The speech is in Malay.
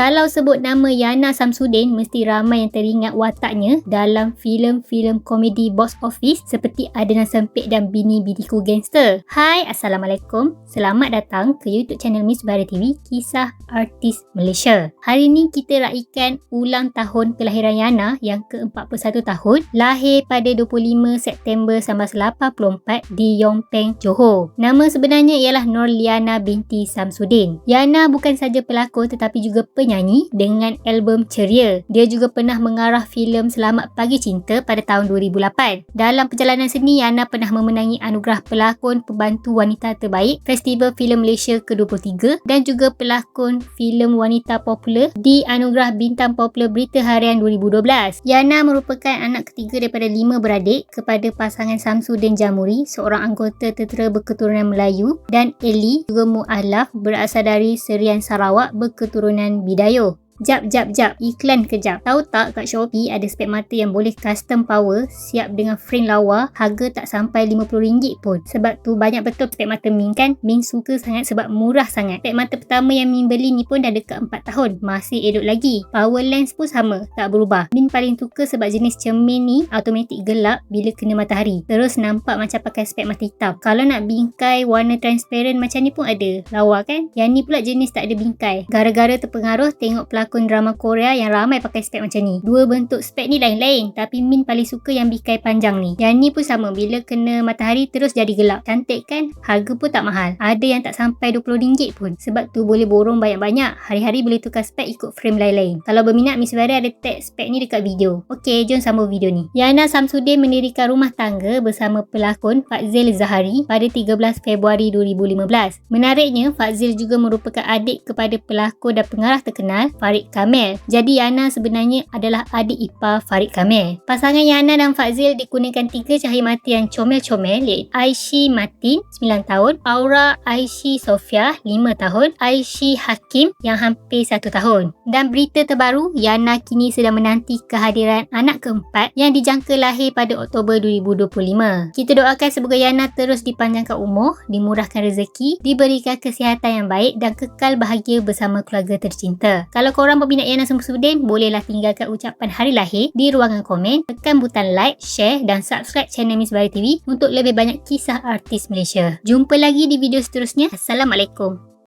Kalau sebut nama Yana Samsudin, mesti ramai yang teringat wataknya dalam filem-filem komedi box office seperti Adenan Sempit dan Bini Bidiku Gangster. Hai, Assalamualaikum. Selamat datang ke YouTube channel Miss Bara TV, Kisah Artis Malaysia. Hari ini kita raikan ulang tahun kelahiran Yana yang ke-41 tahun. Lahir pada 25 September 1984 di Yongpeng, Johor. Nama sebenarnya ialah Norliana binti Samsudin. Yana bukan saja pelakon tetapi juga penyanyi dengan album Ceria. Dia juga pernah mengarah filem Selamat Pagi Cinta pada tahun 2008. Dalam perjalanan seni, Yana pernah memenangi anugerah pelakon pembantu wanita terbaik Festival Filem Malaysia ke-23 dan juga pelakon filem wanita popular di anugerah bintang popular Berita Harian 2012. Yana merupakan anak ketiga daripada lima beradik kepada pasangan Samsudin Jamuri, seorang anggota tentera berketurunan Melayu dan Eli juga mu'alaf berasal dari Serian Sarawak berketurunan Hidayo Jap, jap, jap. Iklan kejap. Tahu tak kat Shopee ada spek mata yang boleh custom power siap dengan frame lawa harga tak sampai RM50 pun. Sebab tu banyak betul spek mata Min kan? Min suka sangat sebab murah sangat. Spek mata pertama yang Min beli ni pun dah dekat 4 tahun. Masih elok lagi. Power lens pun sama. Tak berubah. Min paling suka sebab jenis cermin ni automatic gelap bila kena matahari. Terus nampak macam pakai spek mata hitam. Kalau nak bingkai warna transparent macam ni pun ada. Lawa kan? Yang ni pula jenis tak ada bingkai. Gara-gara terpengaruh tengok pelakon pelakon drama Korea yang ramai pakai spek macam ni. Dua bentuk spek ni lain-lain tapi Min paling suka yang bikai panjang ni. Yang ni pun sama bila kena matahari terus jadi gelap. Cantik kan? Harga pun tak mahal. Ada yang tak sampai RM20 pun. Sebab tu boleh borong banyak-banyak. Hari-hari boleh tukar spek ikut frame lain-lain. Kalau berminat Miss Vera ada tag spek ni dekat video. Okey, jom sambung video ni. Yana Samsudin mendirikan rumah tangga bersama pelakon Fazil Zahari pada 13 Februari 2015. Menariknya, Fazil juga merupakan adik kepada pelakon dan pengarah terkenal Farid Farid Kamil. Jadi Yana sebenarnya adalah adik ipar Farid Kamil. Pasangan Yana dan Fazil dikurniakan tiga cahaya mata yang comel-comel iaitu Aishi Martin 9 tahun, Aura Aishi Sofia 5 tahun, Aishi Hakim yang hampir 1 tahun. Dan berita terbaru, Yana kini sedang menanti kehadiran anak keempat yang dijangka lahir pada Oktober 2025. Kita doakan semoga Yana terus dipanjangkan umur, dimurahkan rezeki, diberikan kesihatan yang baik dan kekal bahagia bersama keluarga tercinta. Kalau korang korang peminat Yana Samsudin, bolehlah tinggalkan ucapan hari lahir di ruangan komen, tekan butang like, share dan subscribe channel Miss Bari TV untuk lebih banyak kisah artis Malaysia. Jumpa lagi di video seterusnya. Assalamualaikum.